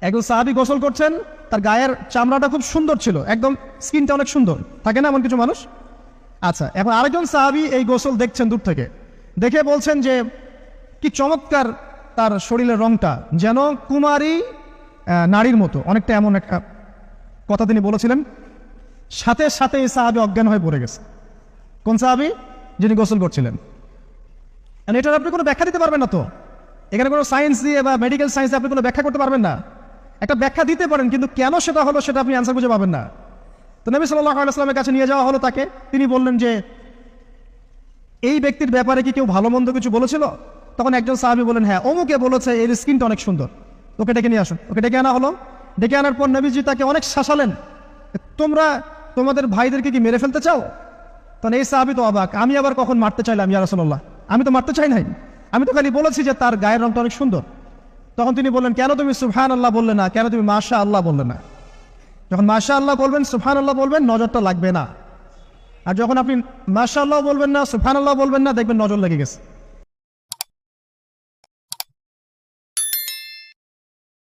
একজন সাহাবি গোসল করছেন, তার গায়ের চামড়াটা খুব সুন্দর ছিল, একদম স্কিনটা অনেক সুন্দর। থাকে না এমন কিছু মানুষ? আচ্ছা এখন আরেকজন সাহাবি এই গোসল দেখছেন দূর থেকে। দেখে বলছেন যে, কি চমৎকার তার শরীরের রংটা, যেন কুমারী নারীর মতো। অনেকটা এমন একটা কথা তিনি বলেছিলেন। সাথে সাথে এই সাহাবি অজ্ঞান হয়ে পড়ে গেছে। কোন সাহাবি? যিনি গোসল করছিলেন। এটার আপনি কোনো ব্যাখ্যা দিতে পারবেন না তো? এখানে কোনো সায়েন্স দিয়ে বা মেডিকেল সায়েন্স আপনি কোনো ব্যাখ্যা করতে পারবেন না? একটা ব্যাখ্যা দিতে পারেন, কিন্তু কেন সেটা হলো সেটা আপনি অ্যান্সার খুঁজে পাবেন না। তো নবী সাল্লাহ আলাইসলামের কাছে নিয়ে যাওয়া হলো তাকে। তিনি বললেন যে, এই ব্যক্তির ব্যাপারে কি কেউ ভালো মন্দ কিছু বলেছিল? তখন একজন সাহাবি বলেন হ্যাঁ অমুকে বলেছে, এর স্কিনটা অনেক সুন্দর। ওকে ডেকে নিয়ে আসুন। ওকে ডেকে আনা হলো। ডেকে আনার পর নবীজি তাকে অনেক শাসালেন। তোমরা তোমাদের ভাইদেরকে কি মেরে ফেলতে চাও? তখন এই সাহাবি তো অবাক, আমি আবার কখন মারতে চাইলাম ইয়া রাসূলুল্লাহ? আমি তো মারতে চাই নাই। আমি তো খালি বলেছি যে তার গায়ের রংটা অনেক সুন্দর। তখন তিনি বললেন, কেন তুমি সুফহান আল্লাহ বললে না? কেন তুমি মাশা আল্লাহ বললে না? যখন মাশা আল্লাহ বলবেন সুফহান আল্লাহ বলবেন, নজরটা লাগবে না। আর যখন আপনি মাশা আল্লাহ বলবেন না সুফহান আল্লাহ বলবেন না, দেখবেন নজর লেগে গেছে।